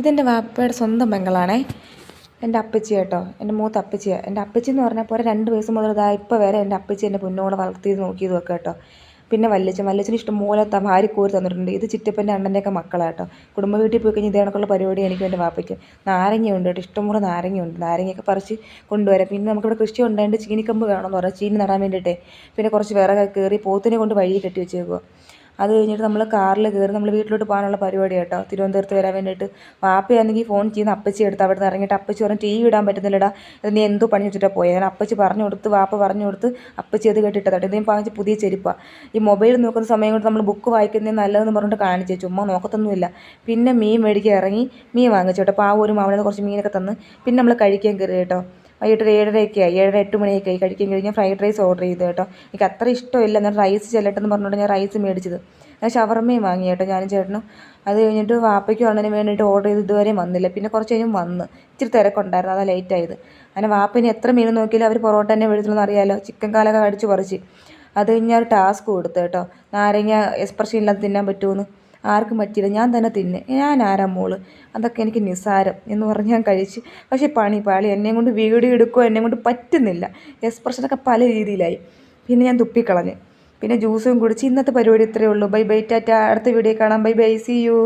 ഇതെന്റെ വാപ്പയുടെ സ്വന്തം പെങ്ങളാണേ. എന്റെ അപ്പച്ചി കേട്ടോ. എന്റെ മൂത്ത അപ്പച്ചിയാണ് എന്റെ അപ്പച്ചി എന്ന് പറഞ്ഞാൽ പോലെ രണ്ട് വയസ്സ് മുതൽ ഇതാ ഇപ്പോൾ വരെ എന്റെ അപ്പച്ചി എന്റെ പൊന്നോടെ വളർത്തിയത് നോക്കിയതും ഒക്കെ കേട്ടോ. പിന്നെ വല്യച്ഛൻ. വല്യച്ഛന് ഭാര്യ കോരി തന്നിട്ടുണ്ട്. ഇത് ചിറ്റപ്പന്റെ അണ്ണന്റെയൊക്കെ മക്കളാട്ടോ കുടുംബ വീട്ടിൽ പോയി കഴിഞ്ഞാൽ ഇതേണക്കുള്ള പരിപാടി എനിക്ക് എന്റെ വാപ്പയ്ക്ക്. നാരങ്ങയുണ്ട് കേട്ടോ. ഇഷ്ടംപോലെ നാരങ്ങയുണ്ട്. നാരങ്ങയൊക്കെ പറിച്ച് കൊണ്ടുവരാം. പിന്നെ നമുക്കിവിടെ കൃഷി ഉണ്ടായിട്ട് ചീനിക്കമ്പ് വേണമെന്ന് പറയാം ചീനി നടാൻ വേണ്ടിയിട്ടേ. പിന്നെ കുറച്ച് വിറകൊക്കെ കയറി പോത്തിനെ കൊണ്ട് വഴി കെട്ടി വെച്ചേക്കുക അത് കഴിഞ്ഞിട്ട് നമ്മൾ കാറിൽ കയറി നമ്മൾ വീട്ടിലോട്ട് പോകാനുള്ള പരിപാടി കേട്ടോ. തിരുവനന്തപുരത്ത് വരാൻ വേണ്ടിയിട്ട്. വാപ്പയാണെങ്കിൽ ഫോൺ ചെയ്യുന്ന അപ്പച്ചി എടുത്ത് അവിടെ നിന്ന് ഇറങ്ങിയിട്ട് അപ്പച്ചി പറഞ്ഞ് ടി വി ഇടാൻ പറ്റുന്നില്ലടാ. അത് നീ എന്തോ പണി വെച്ചിട്ടാണ് പോയത് ഞാൻ അപ്പച്ചി പറഞ്ഞു കൊടുത്ത് വാപ്പ പറഞ്ഞു കൊടുത്ത് അപ്പച്ചി അത് കേട്ടിട്ടതാ. ഇതേ വാങ്ങിച്ച് പുതിയ ചെരുപ്പാണ് ഈ മൊബൈൽ നോക്കുന്ന സമയം കൊണ്ട് നമ്മൾ ബുക്ക് വായിക്കുന്നത് നല്ലതെന്ന് പറഞ്ഞിട്ട് കാണിച്ചു ചുമ്മാ നോക്കത്തൊന്നുമില്ല. പിന്നെ മീൻ മേടിക്കാൻ ഇറങ്ങി മീൻ വാങ്ങിച്ചു കേട്ടോ. അപ്പോൾ ആ ഒരു മാവിനെ കുറച്ച് മീനൊക്കെ തന്ന്. പിന്നെ നമ്മൾ കഴിക്കാൻ കയറി കേട്ടോ. വൈകിട്ട് ഒരു ഏഴരയൊക്കെ ആയി. ഏഴര എട്ട് മണിയൊക്കെ ആയി. കഴിക്കാൻ കഴിഞ്ഞാൽ ഫ്രൈഡ് റൈസ് ഓർഡർ ചെയ്തു കേട്ടോ. എനിക്ക് അത്ര ഇഷ്ടമില്ല. എന്നാൽ റൈസ് ചെല്ലട്ടെന്ന് പറഞ്ഞുകൊണ്ട് ഞാൻ റൈസ് മേടിച്ചത്. ഞാൻ ഷവർമ്മയും വാങ്ങി കേട്ടോ ഞാനും ചേട്ടനും. അത് കഴിഞ്ഞിട്ട് വാപ്പയ്ക്ക് വന്നതിന് വേണ്ടിയിട്ട് ഓർഡർ ചെയ്ത് ഇതുവരെ വന്നില്ല. പിന്നെ കുറച്ച് കഴിഞ്ഞ് വന്ന്. ഇച്ചിരി തിരക്കുണ്ടായിരുന്നു. അതാ ലേറ്റ് ആയത്. അങ്ങനെ വാപ്പന് എത്ര മീൻ നോക്കിയാലും അവർ പൊറോട്ട തന്നെ മേടിച്ചെന്ന് അറിയാമല്ലോ ചിക്കൻ കാലൊക്കെ കടിച്ച് പറിച്ച്. അത് കഴിഞ്ഞാൽ ടാസ്ക് കൊടുത്തു കേട്ടോ. നാരങ്ങ എക്സ്പ്രഷൻ ഇല്ലാതെ തിന്നാൻ പറ്റുമെന്ന് ആർക്കും പറ്റിയില്ല. ഞാൻ തന്നെ തിന്നെ. ഞാൻ ആരാ മോൾ? അതൊക്കെ എനിക്ക് നിസ്സാരം എന്ന് പറഞ്ഞ് ഞാൻ കഴിച്ച്. പക്ഷേ പണി പാളി. എന്നെയും കൊണ്ട് വീഡിയോ എടുക്കുകയോ എന്നെ കൊണ്ട് പറ്റുന്നില്ല. എക്സ്പ്രഷനൊക്കെ പല രീതിയിലായി. പിന്നെ ഞാൻ തുപ്പിക്കളഞ്ഞ്. പിന്നെ ജ്യൂസും കുടിച്ച് ഇന്നത്തെ പരിപാടി ഇത്രയേ ഉള്ളൂ. Bye bye tata. അടുത്ത വീഡിയോ കാണാം. Bye bye. C U